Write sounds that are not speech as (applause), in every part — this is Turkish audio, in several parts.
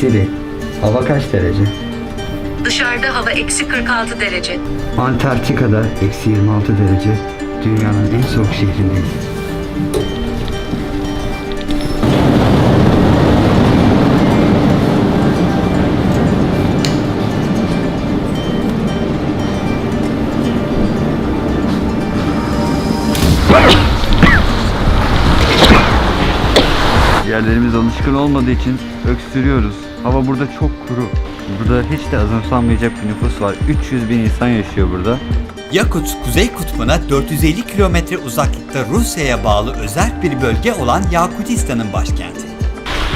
Siri, hava kaç derece? Dışarıda hava eksi 46 derece. Antarktika'da eksi 26 derece. Dünyanın en soğuk şehrindeyiz. Yerlerimiz alışkın olmadığı için öksürüyoruz. Hava burada çok kuru. Burada hiç de azımsanmayacak bir nüfus var. 300 bin insan yaşıyor burada. Yakutsk Kuzey Kutbu'na 450 kilometre uzaklıkta Rusya'ya bağlı özel bir bölge olan Yakutistan'ın başkenti.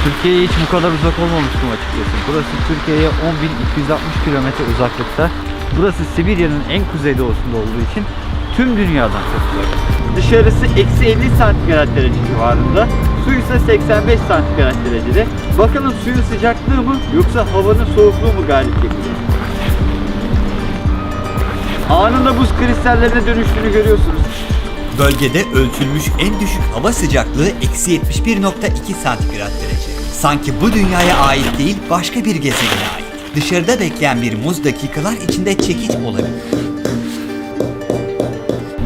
Türkiye'ye hiç bu kadar uzak olmamıştım açıkçası. Burası Türkiye'ye 10.260 kilometre uzaklıkta. Burası Sibirya'nın en kuzeydoğusunda olduğu için tüm dünyadan uzak. Dışarısı eksi 50 santigrat derece civarında. Su ise 85 santigrat derecede. Bakalım suyun sıcaklığı mı yoksa havanın soğukluğu mu galip geliyor? Anında buz kristallerine dönüştüğünü görüyorsunuz. Bölgede ölçülmüş en düşük hava sıcaklığı eksi 71.2 santigrat derece. Sanki bu dünyaya ait değil başka bir gezegene ait. Dışarıda bekleyen bir muz dakikalar içinde çekiç olabilir.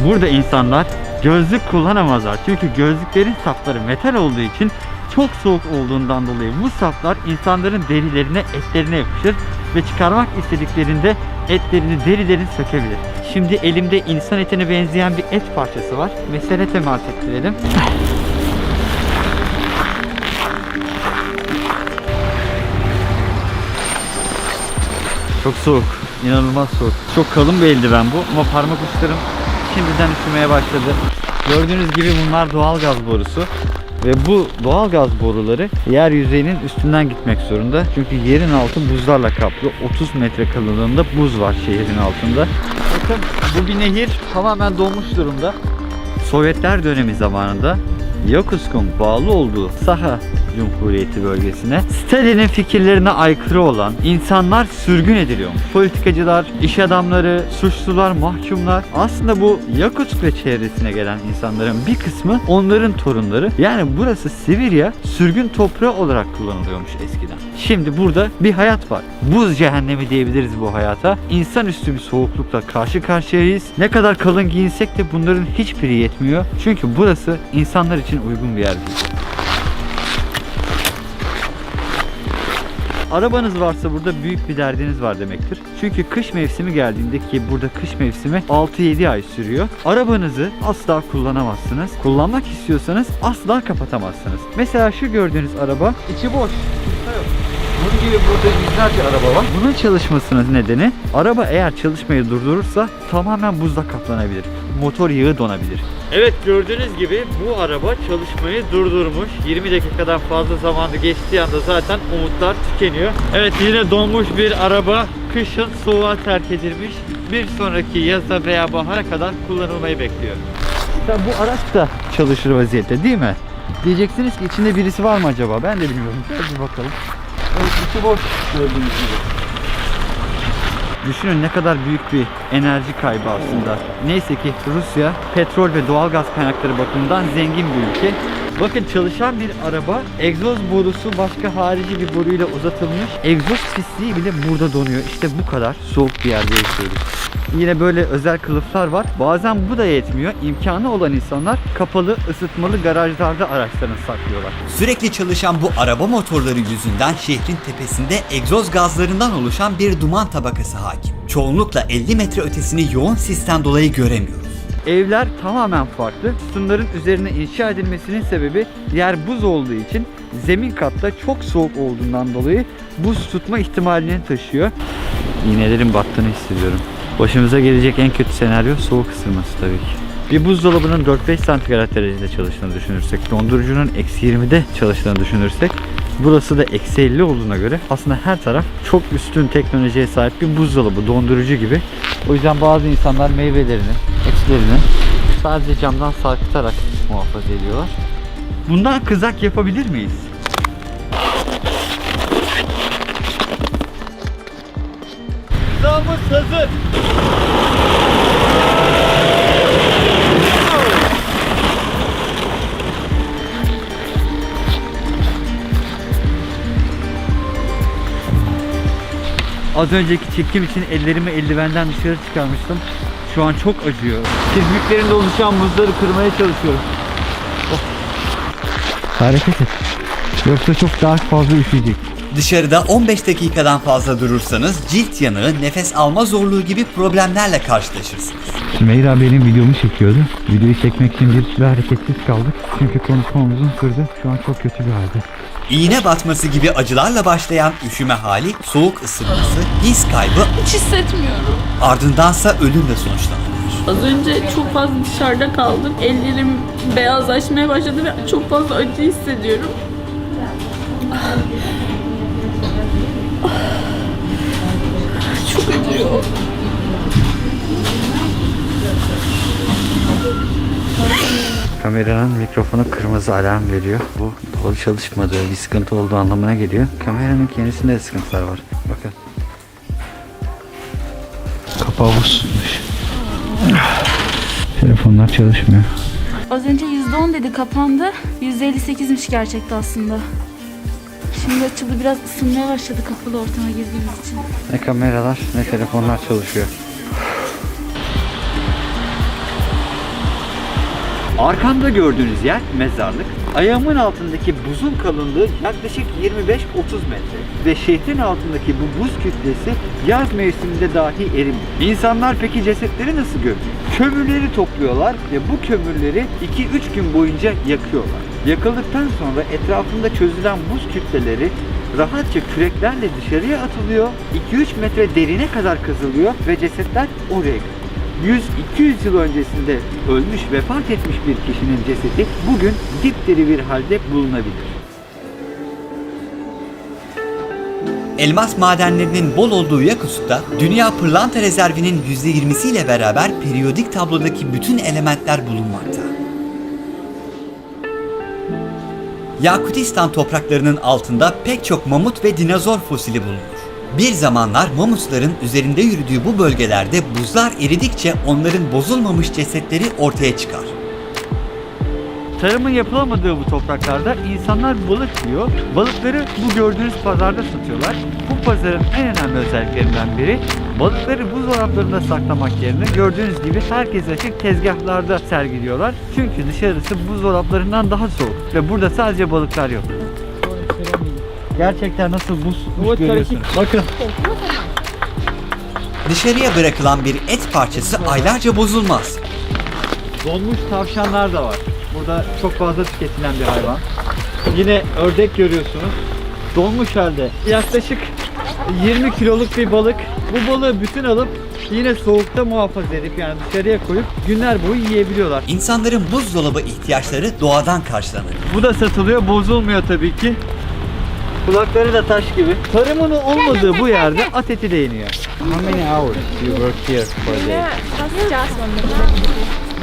Burada insanlar gözlük kullanamazlar. Çünkü gözlüklerin sapları metal olduğu için çok soğuk olduğundan dolayı bu saplar insanların derilerine, etlerine yapışır ve çıkarmak istediklerinde etlerini, derilerini sökebilir. Şimdi elimde insan etine benzeyen bir et parçası var. Mesele temas ettirelim. Çok soğuk. inanılmaz soğuk. Çok kalın bir eldiven bu ama parmak uçlarım şimdiden üşümeye başladı. Gördüğünüz gibi bunlar doğal gaz borusu. Ve bu doğal gaz boruları yer yüzeyinin üstünden gitmek zorunda. Çünkü yerin altı buzlarla kaplı. 30 metre kalınlığında buz var şehrin altında. Bakın bu bir nehir tamamen donmuş durumda. Sovyetler dönemi zamanında Yakutsk'un bağlı olduğu Saha Cumhuriyeti bölgesine Stalin'in fikirlerine aykırı olan insanlar sürgün ediliyormuş. Politikacılar, iş adamları, suçlular, mahkumlar. Aslında bu Yakutsk ve çevresine gelen insanların bir kısmı onların torunları. Yani burası Sibirya sürgün toprağı olarak kullanılıyormuş eskiden. Şimdi burada bir hayat var. Buz cehennemi diyebiliriz bu hayata. İnsanüstü bir soğuklukla karşı karşıyayız. Ne kadar kalın giyinsek de bunların hiçbiri yetmiyor. Çünkü burası insanlar için uygun bir yer değil. Arabanız varsa burada büyük bir derdiniz var demektir. Çünkü kış mevsimi geldiğinde ki burada kış mevsimi 6-7 ay sürüyor. Arabanızı asla kullanamazsınız. Kullanmak istiyorsanız asla kapatamazsınız. Mesela şu gördüğünüz araba içi boş. Kimse. Bunun gibi burada yüzlerce araba var. Bunun çalışmasının nedeni araba eğer çalışmayı durdurursa tamamen buzla kaplanabilir. Motor yağı donabilir. Evet gördüğünüz gibi bu araba çalışmayı durdurmuş. 20 dakikadan fazla zamanı geçtiği anda zaten umutlar tükeniyor. Evet yine donmuş bir araba kışın soğuğa terk edilmiş. Bir sonraki yaza veya bahara kadar kullanılmayı bekliyor. Tabii bu araç da çalışır vaziyette değil mi? Diyeceksiniz ki içinde birisi var mı acaba? Ben de bilmiyorum. Bir bakalım. Evet içi boş gördüğünüz gibi. Düşünün ne kadar büyük bir enerji kaybı aslında. Neyse ki Rusya petrol ve doğalgaz kaynakları bakımından zengin bir ülke. Bakın çalışan bir araba egzoz borusu başka harici bir boruyla uzatılmış. Egzoz pisliği bile burada donuyor. İşte bu kadar soğuk bir yerde yaşıyoruz. Yine böyle özel kılıflar var. Bazen bu da yetmiyor. İmkanı olan insanlar kapalı ısıtmalı garajlarda araçlarını saklıyorlar. Sürekli çalışan bu araba motorları yüzünden şehrin tepesinde egzoz gazlarından oluşan bir duman tabakası hakim. Çoğunlukla 50 metre ötesini yoğun sisten dolayı göremiyoruz. Evler tamamen farklı. Sütunların üzerine inşa edilmesinin sebebi yer buz olduğu için zemin katta çok soğuk olduğundan dolayı buz tutma ihtimalini taşıyor. İğnelerin battığını hissediyorum. Başımıza gelecek en kötü senaryo soğuk ısınması tabii ki. Bir buzdolabının 4-5 santigrat derecede çalıştığını düşünürsek, dondurucunun eksi 20'de çalıştığını düşünürsek, burası da eksi 50 olduğuna göre aslında her taraf çok üstün teknolojiye sahip bir buzdolabı, dondurucu gibi. O yüzden bazı insanlar meyvelerini, etlerini sadece camdan sarkıtarak muhafaza ediyorlar. Bundan kızak yapabilir miyiz? Kızağımız hazır. Az önceki çekim için ellerimi eldivenden dışarı çıkarmıştım. Şu an çok acıyor. Çizgiklerinde oluşan buzları kırmaya çalışıyorum. Oh. Hareket et. Yoksa çok daha fazla üşüyecek. Dışarıda 15 dakikadan fazla durursanız cilt yanığı, nefes alma zorluğu gibi problemlerle karşılaşırsınız. Sümeyra benim videomu çekiyordu. Videoyu çekmek için bir süre hareketsiz kaldık. Çünkü konuşmamızın sürdü. Şu an çok kötü bir halde. İğne batması gibi acılarla başlayan üşüme hali, soğuk ısınması, his kaybı Hiç hissetmiyorum. ardındansa ölümle sonuçlanabilir. Az önce çok fazla dışarıda kaldım. Ellerim beyazlaşmaya başladı ve çok fazla acı hissediyorum. Acıyor. Kameranın mikrofonu kırmızı alarm veriyor. Bu doğru çalışmadığı bir sıkıntı olduğu anlamına geliyor. Kameranın kendisinde de sıkıntılar var. Bakın. Kapağı bozulmuş. Telefonlar çalışmıyor. Az önce %10 dedi kapandı. %58'miş gerçekte aslında. Şimdi açıldı biraz ısınmaya başladı kapalı ortama girdiğimiz için. Ne kameralar ne telefonlar çalışıyor. Arkamda gördüğünüz yer mezarlık. Ayağımın altındaki buzun kalınlığı yaklaşık 25-30 metre. Ve şehrin altındaki bu buz kütlesi yaz mevsiminde dahi erimiyor. İnsanlar peki cesetleri nasıl gömüyor? Kömürleri topluyorlar ve bu kömürleri 2-3 gün boyunca yakıyorlar. Yakıldıktan sonra etrafında çözülen buz kütleleri rahatça küreklerle dışarıya atılıyor. 2-3 metre derine kadar kazılıyor ve cesetler oraya gömülüyor. 100-200 yıl öncesinde ölmüş, vefat etmiş bir kişinin cesedi bugün dipdiri bir halde bulunabilir. Elmas madenlerinin bol olduğu Yakutsk'ta Dünya Pırlanta Rezervi'nin %20'siyle beraber periyodik tablodaki bütün elementler bulunmakta. Yakutistan topraklarının altında pek çok mamut ve dinozor fosili bulunur. Bir zamanlar mamutların üzerinde yürüdüğü bu bölgelerde buzlar eridikçe onların bozulmamış cesetleri ortaya çıkar. Tarımın yapılamadığı bu topraklarda insanlar balık yiyor. Balıkları bu gördüğünüz pazarda satıyorlar. Bu pazarın en önemli özelliklerinden biri balıkları buzdolaplarında saklamak yerine gördüğünüz gibi herkes açık tezgahlarda sergiliyorlar. Çünkü dışarısı buzdolaplarından daha soğuk ve burada sadece balıklar yok. Gerçekten nasıl buz, buz görüyorsunuz. Bakın Dışarıya bırakılan bir et parçası aylarca bozulmaz. Donmuş tavşanlar da var. Burada çok fazla tüketilen bir hayvan. Yine ördek görüyorsunuz. Donmuş halde. Yaklaşık 20 kiloluk bir balık. Bu balığı bütün alıp yine soğukta muhafaza edip yani dışarıya koyup günler boyu yiyebiliyorlar. İnsanların buzdolabı ihtiyaçları doğadan karşılanır. Bu da satılıyor. Bozulmuyor tabii ki. Kulakları da taş gibi. Tarımın olmadığı bu yerde at eti de yeniyor. How many hours you work here for a day?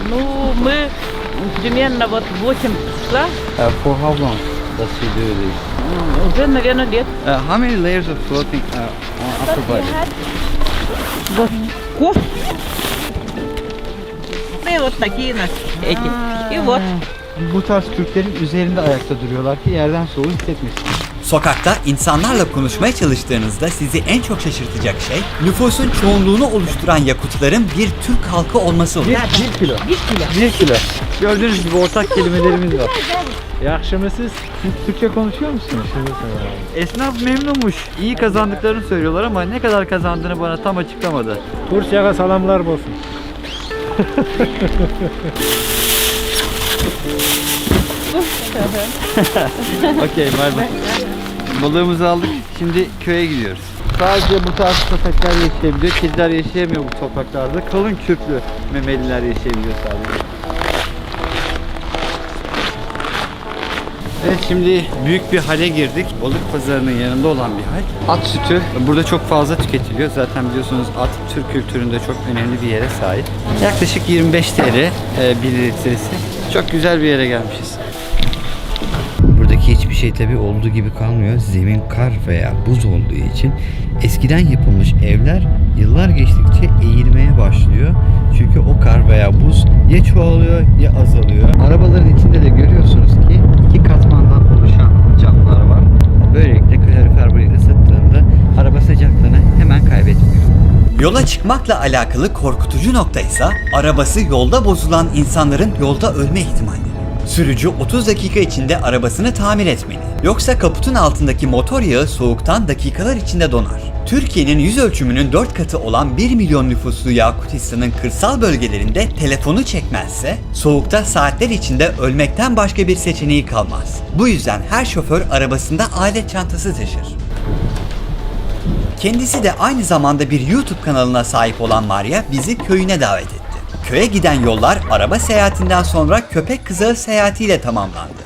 Ну, мы примерно вот 8 числа, Uh, for how long does she do this? уже, наверное, лет Uh, how many layers of clothing uh, on upper body? коф. И вот такие нас эти. И вот. Bu tarz Türklerin üzerinde ayakta duruyorlar ki yerden soğuğu hissetmesin. Sokakta insanlarla konuşmaya çalıştığınızda sizi en çok şaşırtacak şey nüfusun çoğunluğunu oluşturan Yakutların bir Türk halkı olması olur. Bir, bir kilo. Bir kilo. Bir kilo. Gördüğünüz gibi ortak kelimelerimiz var. Akşamlar siz. Siz Türkçe konuşuyor musunuz? Esnaf memnunmuş. İyi kazandıklarını söylüyorlar ama ne kadar kazandığını bana tam açıklamadı. Tursya'ya salamlar olsun. Okey bay bay. Balığımızı aldık. Şimdi köye gidiyoruz. Sadece bu tarz köpekler yaşayabiliyor. Kediler yaşayamıyor bu topraklarda. Kalın kürklü memeliler yaşayabiliyor sadece. Evet şimdi büyük bir hale girdik. Balık pazarının yanında olan bir hal. At sütü burada çok fazla tüketiliyor. Zaten biliyorsunuz at Türk kültüründe çok önemli bir yere sahip. Yaklaşık 25 TL e, bir litresi. Çok güzel bir yere gelmişiz. Buradaki hiçbir şey tabi olduğu gibi kalmıyor. Zemin kar veya buz olduğu için eskiden yapılmış evler yıllar geçtikçe eğilmeye başlıyor. Çünkü o kar veya buz ya çoğalıyor ya azalıyor. Arabaların içinde de görüyorsunuz ki iki katmandan oluşan camlar var. Böylelikle kalorifer burayı ısıttığında araba sıcaklığını hemen kaybetmiyor. Yola çıkmakla alakalı korkutucu nokta ise arabası yolda bozulan insanların yolda ölme ihtimalleri. Sürücü 30 dakika içinde arabasını tamir etmeli. Yoksa kaputun altındaki motor yağı soğuktan dakikalar içinde donar. Türkiye'nin yüz ölçümünün 4 katı olan 1 milyon nüfuslu Yakutistan'ın kırsal bölgelerinde telefonu çekmezse soğukta saatler içinde ölmekten başka bir seçeneği kalmaz. Bu yüzden her şoför arabasında alet çantası taşır. Kendisi de aynı zamanda bir YouTube kanalına sahip olan Maria bizi köyüne davet etti. Köye giden yollar araba seyahatinden sonra köpek kızağı seyahatiyle tamamlandı.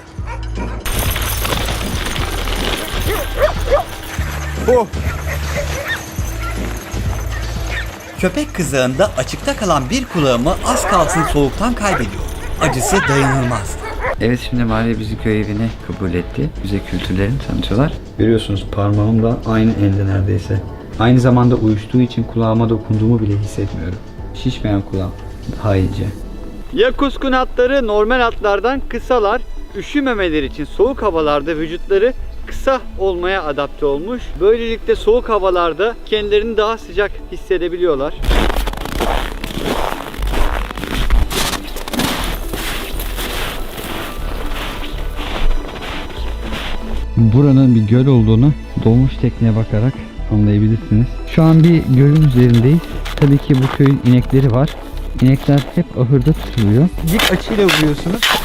Köpek kızağında açıkta kalan bir kulağımı az kalsın soğuktan kaybediyor. Acısı dayanılmazdı. Evet şimdi Maria bizi köy evine kabul etti. Bize kültürlerini tanıtıyorlar. Görüyorsunuz parmağım da aynı elde neredeyse. Aynı zamanda uyuştuğu için kulağıma dokunduğumu bile hissetmiyorum. Şişmeyen kulağım daha iyice. Yakuskun atları normal atlardan kısalar. Üşümemeleri için soğuk havalarda vücutları kısa olmaya adapte olmuş. Böylelikle soğuk havalarda kendilerini daha sıcak hissedebiliyorlar. Buranın bir göl olduğunu dolmuş tekneye bakarak anlayabilirsiniz. Şu an bir gölün üzerindeyiz. Tabii ki bu köyün inekleri var. İnekler hep ahırda tutuluyor. Dik açıyla vuruyorsunuz.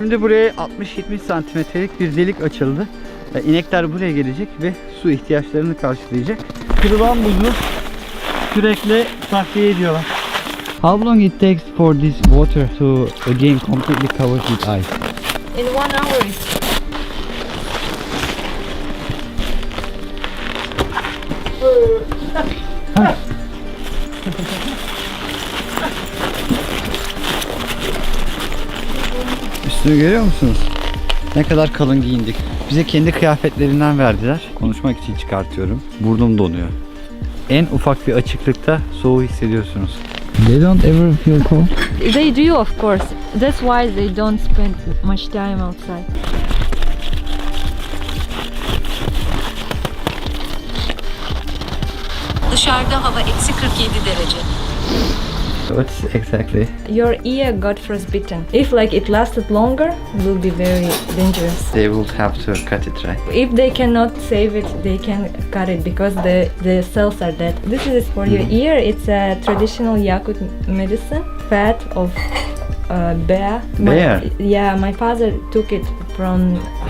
Şimdi buraya 60-70 santimetrelik bir delik açıldı. E, İnekler buraya gelecek ve su ihtiyaçlarını karşılayacak. Kırılan buzu sürekli takviye ediyorlar. How long it takes for this water to again completely covered with ice? In one hour Üstünü görüyor musunuz? Ne kadar kalın giyindik. Bize kendi kıyafetlerinden verdiler. Konuşmak için çıkartıyorum. Burnum donuyor. En ufak bir açıklıkta soğuğu hissediyorsunuz. They don't ever feel cold. They do, of course. That's why they don't spend much time outside. Dışarıda hava eksi 47 derece. What's exactly? Your ear got frostbitten. If like it lasted longer, it will be very dangerous. They will have to cut it right. If they cannot save it, they can cut it because the, the cells are dead. This is for your hmm. ear. It's a traditional Yakut medicine. Fat of uh, bear. My- Bear? yeah, my father took it from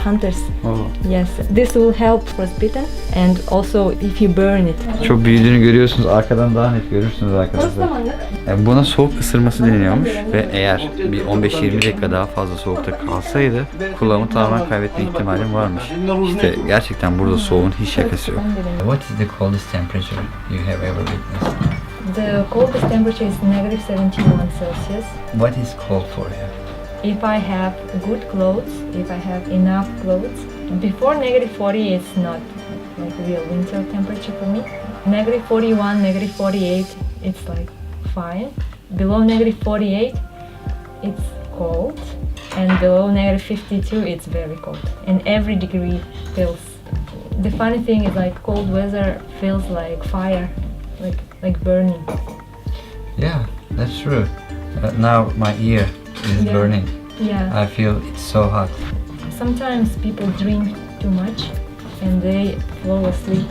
hunters. Oh. Yes, this will help frostbitten and also if you burn it. Çok büyüdüğünü görüyorsunuz. Arkadan daha net görürsünüz arkadaşlar. Yani buna soğuk ısırması deniliyormuş ve eğer bir 15-20 dakika daha fazla soğukta kalsaydı kulağımı tamamen kaybetme ihtimalim varmış. İşte gerçekten burada soğuğun hiç şakası yok. What is the coldest temperature you have ever witnessed? The coldest temperature is negative 71 Celsius. What is cold for you? If I have good clothes, if I have enough clothes, before negative 40 it's not like real winter temperature for me. Negative 41, negative 48, it's like fine. Below negative 48, it's cold. And below negative 52, it's very cold. And every degree feels. The funny thing is like cold weather feels like fire, like like burning. Yeah, that's true. Uh, now my ear is Yeah. burning. Yeah. I feel it's so hot. Sometimes people drink too much and they fall asleep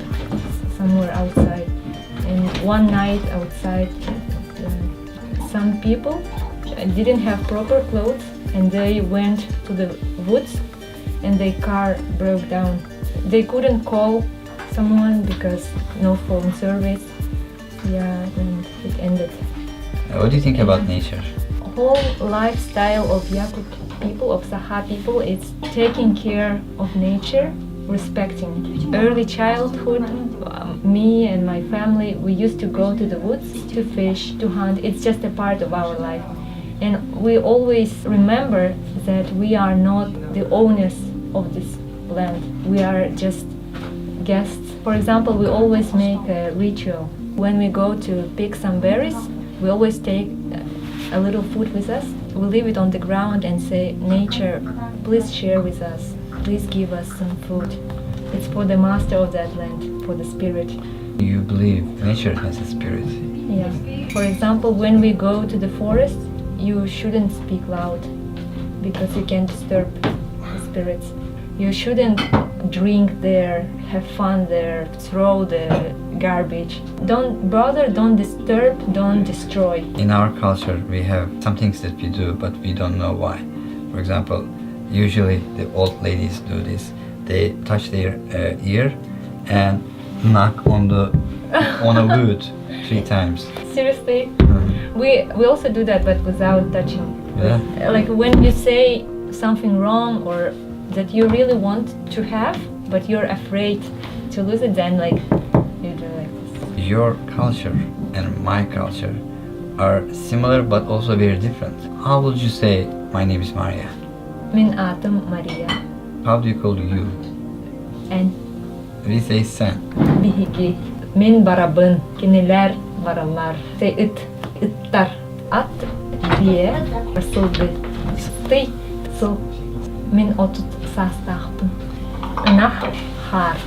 somewhere outside. And one night outside, uh, some people didn't have proper clothes and they went to the woods and their car broke down. They couldn't call someone because no phone service. Yeah, and it ended. What do you think about nature? whole lifestyle of Yakut people, of Saha people, is taking care of nature, respecting. Early childhood, um, me and my family, we used to go to the woods to fish, to hunt. It's just a part of our life. And we always remember that we are not the owners of this land. We are just guests. For example, we always make a ritual. When we go to pick some berries, we always take uh, a little food with us. We leave it on the ground and say, Nature, please share with us. Please give us some food. It's for the master of that land, for the spirit. You believe nature has a spirit. Yeah. For example, when we go to the forest, you shouldn't speak loud because you can disturb the spirits. You shouldn't drink there, have fun there, throw the garbage. Don't bother, don't disturb, don't destroy. In our culture, we have some things that we do, but we don't know why. For example, usually the old ladies do this. They touch their uh, ear and knock on the (laughs) on a wood three times. Seriously, Mhm. we we also do that, but without touching. Yeah. Like when you say something wrong or that you really want to have, but you're afraid to lose it, then like you do like this. Your culture and my culture are similar but also very different. How would you say my name is Maria? Min adım Maria How do you call you? and We say sen. bihigi. Min barabın, kiniler baralar. Say it, ittar. At diye sıldı. Stı, sıl. Min otut sastahpın. Nah, har.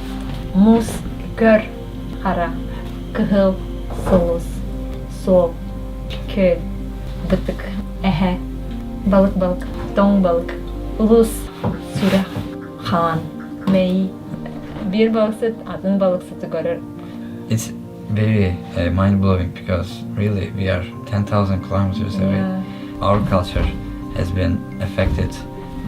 Mus, kör, hara. Kıhıl, sılız. Sol, köl, bıtık, ehe. Balık balık, don balık. Ulus, süre, han, mey. Bir balık süt, adın balık görür. It's very uh, mind blowing because really we are 10,000 kilometers away. Yeah. Our culture has been affected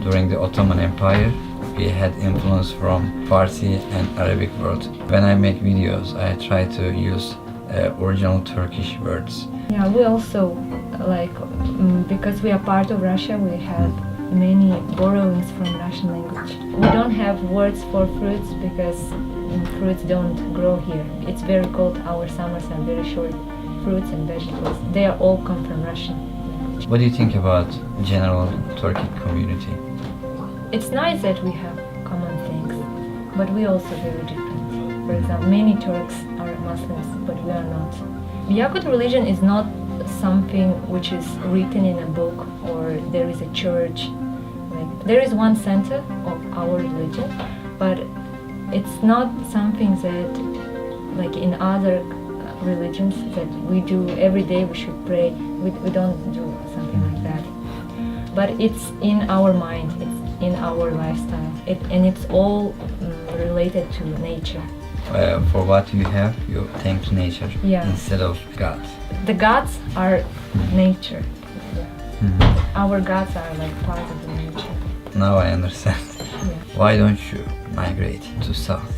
during the Ottoman Empire. We had influence from Farsi and Arabic world. When I make videos, I try to use uh, original Turkish words. Yeah, we also like mm, because we are part of Russia, we have many borrowings from Russian language. We don't have words for fruits because mm, fruits don't grow here. It's very cold. Our summers are very short. Fruits and vegetables, they are all come from Russian language. What do you think about general Turkic community? It's nice that we have common things, but we also very different. For example, many Turks are Muslims, but we are not. The Yakut religion is not something which is written in a book or there is a church. Like there is one center of our religion, but it's not something that, like in other uh, religions, that we do every day. We should pray. We, we don't do something like that but it's in our mind in our lifestyle it, and it's all mm, related to nature Uh, for what you have, you thank nature Yeah. instead of God. the gods are nature Mhm. our gods are like part of the nature Now I understand. Yeah. Why don't you migrate to south,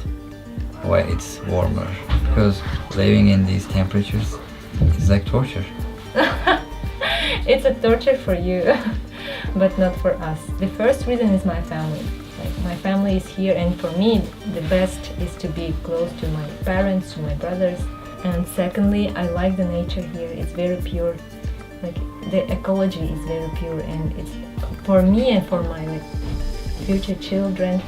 where it's warmer? Because living in these temperatures is like torture. (laughs) it's a torture for you (laughs) but not for us. The first reason is my family. Like my family is here and for me the best is to be close to my parents to my brothers. And secondly i like the nature here. It's very pure. Like the ecology is very pure and it's for me and for my future children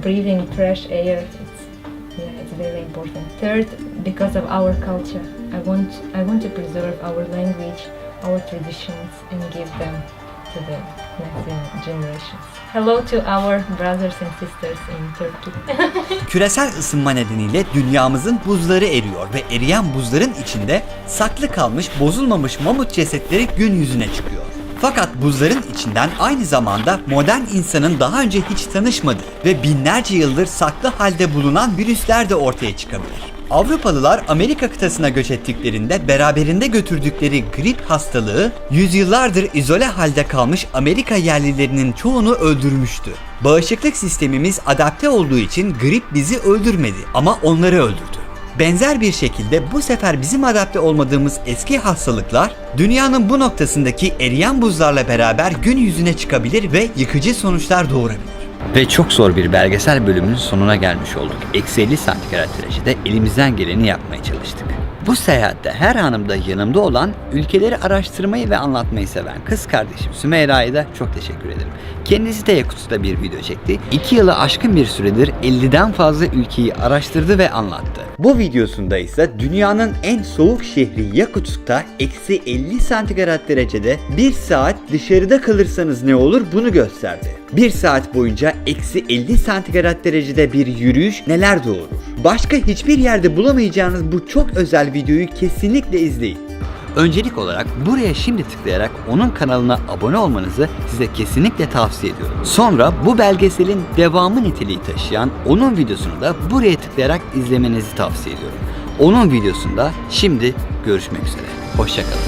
breathing fresh air it's yeah it's very important. Third because of our culture i want i want to preserve our language our traditions and give them to the next gen- generations hello to our brothers and sisters in turkey (laughs) Küresel ısınma nedeniyle dünyamızın buzları eriyor ve eriyen buzların içinde saklı kalmış bozulmamış mamut cesetleri gün yüzüne çıkıyor. Fakat buzların içinden aynı zamanda modern insanın daha önce hiç tanışmadığı ve binlerce yıldır saklı halde bulunan virüsler de ortaya çıkabilir. Avrupalılar Amerika kıtasına göç ettiklerinde beraberinde götürdükleri grip hastalığı yüzyıllardır izole halde kalmış Amerika yerlilerinin çoğunu öldürmüştü. Bağışıklık sistemimiz adapte olduğu için grip bizi öldürmedi ama onları öldürdü. Benzer bir şekilde bu sefer bizim adapte olmadığımız eski hastalıklar dünyanın bu noktasındaki eriyen buzlarla beraber gün yüzüne çıkabilir ve yıkıcı sonuçlar doğurabilir. Ve çok zor bir belgesel bölümünün sonuna gelmiş olduk. Eksi 50 santigrat derecede elimizden geleni yapmaya çalıştık. Bu seyahatte her anımda yanımda olan, ülkeleri araştırmayı ve anlatmayı seven kız kardeşim Sümeyra'ya da çok teşekkür ederim. Kendisi de Yakutsk'ta bir video çekti. 2 yılı aşkın bir süredir 50'den fazla ülkeyi araştırdı ve anlattı. Bu videosunda ise dünyanın en soğuk şehri Yakutsk'ta eksi 50 santigrat derecede bir saat dışarıda kalırsanız ne olur bunu gösterdi. Bir saat boyunca eksi 50 santigrat derecede bir yürüyüş neler doğurur? Başka hiçbir yerde bulamayacağınız bu çok özel videoyu kesinlikle izleyin. Öncelik olarak buraya şimdi tıklayarak onun kanalına abone olmanızı size kesinlikle tavsiye ediyorum. Sonra bu belgeselin devamı niteliği taşıyan onun videosunu da buraya tıklayarak izlemenizi tavsiye ediyorum. Onun videosunda şimdi görüşmek üzere. Hoşçakalın.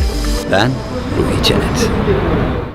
Ben Ruhi Çenet.